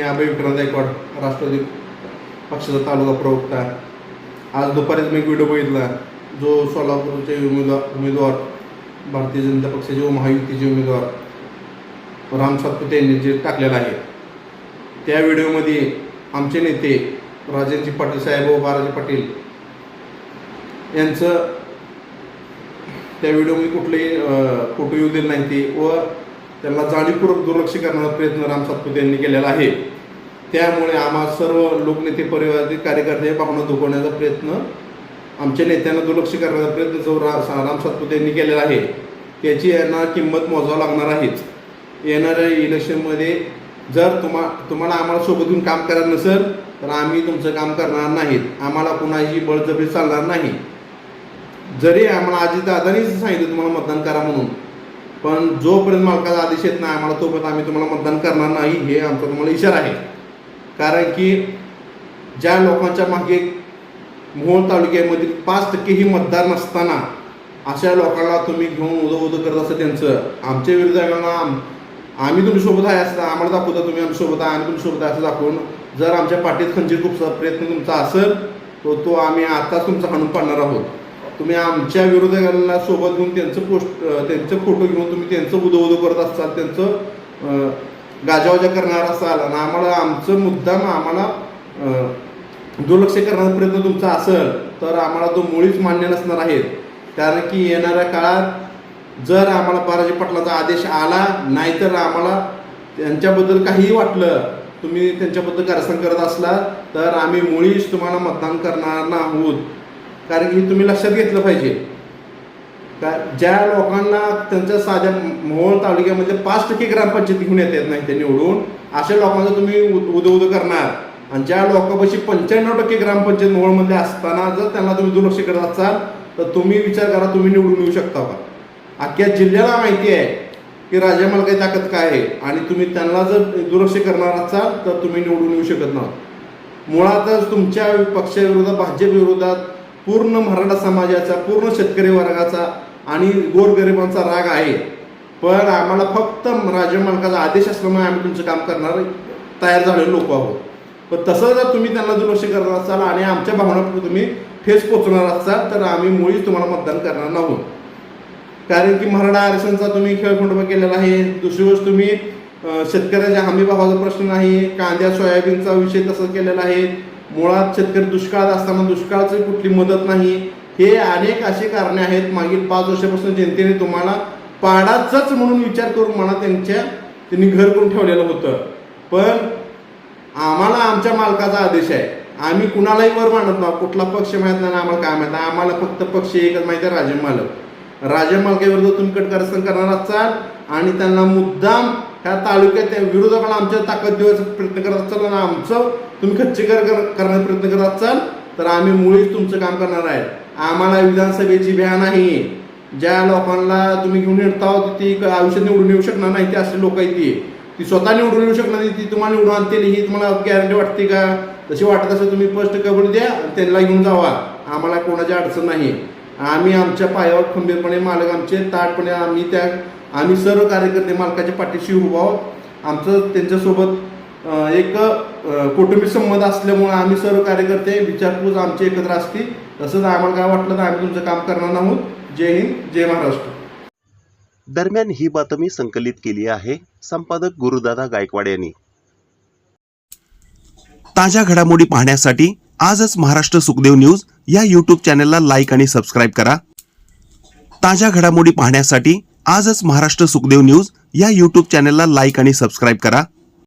अभय विक्रांत गायकवाड राष्ट्रवादी पक्षाचा तालुका प्रवक्ता. आज दुपारीच मी एक व्हिडिओ बघितला जो सोलापूरचे उमेदवार उमेदवार भारतीय जनता पक्षाचे व महायुतीचे उमेदवार राम सातपुते यांनी जे टाकलेला आहे. त्या व्हिडिओमध्ये आमचे नेते राजेंजी पाटील साहेब व बालाजी पाटील यांचं त्या व्हिडिओमध्ये कुठलेही फोटो येऊ दिले नाही ते व त्यांना जाणीवपूर्वक दुर्लक्ष करण्याचा प्रयत्न राम सातपुते यांनी केलेला आहे. त्यामुळे आम्हा सर्व लोकनेते परिवारातील कार्यकर्ते भावना दुखवण्याचा प्रयत्न आमच्या नेत्यांना दुर्लक्ष करण्याचा प्रयत्न जो रा राम सातपुते यांनी केलेला आहे त्याची यांना किंमत मोजावं लागणार आहेच. येणाऱ्या इलेक्शनमध्ये जर तुम्हा तुम्हाला आम्हाला सोबत घेऊन काम करायचं नसेल तर आम्ही तुमचं काम करणार नाहीत. आम्हाला कुणाची बळजबरी चालणार नाही. जरी आम्हाला आजी दादानीच सांगितलं तुम्हाला मतदान करा म्हणून पण जोपर्यंत मालकाचा आदेश येत नाही आम्हाला तोपर्यंत आम्ही तुम्हाला मतदान करणार नाही हे आमचा तुम्हाला इशारा आहे. कारण की ज्या लोकांच्या मागे मोहोळ तालुक्यामधील पाच टक्केही मतदार नसताना अशा लोकांना तुम्ही घेऊन उदो उदो करत असं त्यांचं. आमच्या विरोधकांना आम आम्ही तुमच्यासोबत आहे असता आम्हाला दाखवता तुम्ही आमच्यासोबत आहे आम्ही तुमच्यासोबत आहे असं दाखवून जर आमच्या पाठीत खंजीर खूप प्रयत्न तुमचा असेल तो तो आम्ही आताच तुमचा हाणून पाडणार आहोत. तुम्ही आमच्या विरोधकांना सोबत घेऊन त्यांचं पोस्ट त्यांचे फोटो घेऊन तुम्ही त्यांचं उदो उदो करत असाल त्यांचं गाजावाजा करणार असाल आणि आम्हाला आमचं मुद्दाम आम्हाला दुर्लक्ष करण्याचा प्रयत्न तुमचा असेल तर आम्हाला तो मुळीच मान्य नसणार आहेत कारण की येणाऱ्या काळात जर आम्हाला बाराजी पाटलाचा आदेश आला नाहीतर आम्हाला त्यांच्याबद्दल काहीही वाटलं तुम्ही त्यांच्याबद्दल कारस्थान करत असला तर आम्ही मुळीच तुम्हाला मतदान करणार नाहोत कारण की तुम्ही लक्षात घेतलं पाहिजे. का ज्या लोकांना त्यांच्या साध्या मोहोळ तालुक्यामध्ये पाच टक्के ग्रामपंचायती घेऊन येत येत नाही ते निवडून अशा लोकांचं तुम्ही उद उद करणार. आणि ज्या लोकांपाशी पंच्याण्णव टक्के ग्रामपंचायत मोहोळमध्ये असताना जर त्यांना तुम्ही दुर्लक्ष करत असाल तर तुम्ही विचार करा तुम्ही निवडून येऊ शकता का? अख्ख्या जिल्ह्याला माहिती आहे की राजा काही ताकद काय आहे. आणि तुम्ही त्यांना जर दुर्लक्ष करणार असाल तर तुम्ही निवडून येऊ शकत नाही. मुळातच तुमच्या पक्षाविरोधात भाजप विरोधात पूर्ण मराठा समाजाचा पूर्ण शेतकरी वर्गाचा आणि गोरगरिबांचा राग आहे. पण आम्हाला फक्त राजा मालकाचा आदेश असल्यामुळे आम्ही तुमचं काम करणार तयार झालेले लोक आहोत. पण तसं जर तुम्ही त्यांना दुर्लक्ष करणार असाल आणि आमच्या भावना तुम्ही ठेस पोचणार असाल तर आम्ही मुळीच तुम्हाला मतदान करणार नाहोत. कारण की मराठा आरक्षणचा तुम्ही खेळखंडोबा केलेला आहे. दुसरी गोष्ट तुम्ही शेतकऱ्याच्या हमी भावाचा प्रश्न नाही. कांद्या सोयाबीनचा विषय तसं केलेला आहे. मुळात शेतकरी दुष्काळात असताना दुष्काळाची कुठली मदत नाही. हे अनेक असे कारणे आहेत. मागील पाच वर्षापासून जनतेने तुम्हाला पाडाचंच म्हणून विचार करून मला त्यांच्या त्यांनी घर करून ठेवलेलं होतं. पण आम्हाला आमच्या मालकाचा आदेश आहे. आम्ही कुणालाही वर मानत नाही. कुठला पक्ष माहीत नाही आम्हाला काय माहीत आहे आम्हाला फक्त पक्ष एकच माहिती आहे राजे मालक. राजे मालकाविरुद्ध तुम्ही कटकारस्थान करणार असाल आणि त्यांना मुद्दाम ह्या तालुक्यात त्या विरोधकाला आमच्या ताकद देण्याचा प्रयत्न करत असाल आणि आमचं तुम्ही खच्चीकर कर करण्याचा प्रयत्न करत असाल तर आम्ही मुळीच तुमचं काम करणार आहे. आम्हाला विधानसभेची भ्या नाही. ज्या लोकांना तुम्ही घेऊन येता ती आयुष्यात निवडून येऊ शकणार नाही ते असे लोक आहेत ती. ती स्वतः निवडून येऊ शकणार नाही ती तुम्हाला निवडून आणतील ही तुम्हाला गॅरंटी वाटते का? तशी वाटत असेल तुम्ही स्पष्ट कबूल द्या आणि त्यांना घेऊन जावा. आम्हाला कोणाची अडचण नाही. आम्ही आमच्या पायावर खंबीरपणे मालक आमचे ताटपणे आम्ही त्या आम्ही सर्व कार्यकर्ते मालकाच्या पाठीशी उभा आहोत. आमचं त्यांच्यासोबत एक अं, कौटुंबिक संबंध असल्यामुळे आम्ही सर्व कार्यकर्ते विचारपूस आमचे एकत्र असतील. तसंच आम्हाला काय वाटलं तर आम्ही तुमचं काम करणार आहोत. जय हिंद जय महाराष्ट्र. दरम्यान ही बातमी संकलित केली आहे संपादक गुरुदादा गायकवाड यांनी. ताज्या घडामोडी पाहण्यासाठी आजच महाराष्ट्र सुखदेव न्यूज या यूट्यूब चॅनलला लाईक आणि सबस्क्राईब करा. ताज्या घडामोडी पाहण्यासाठी आजच महाराष्ट्र सुखदेव न्यूज या यूट्यूब चॅनलला लाईक आणि सबस्क्राईब करा.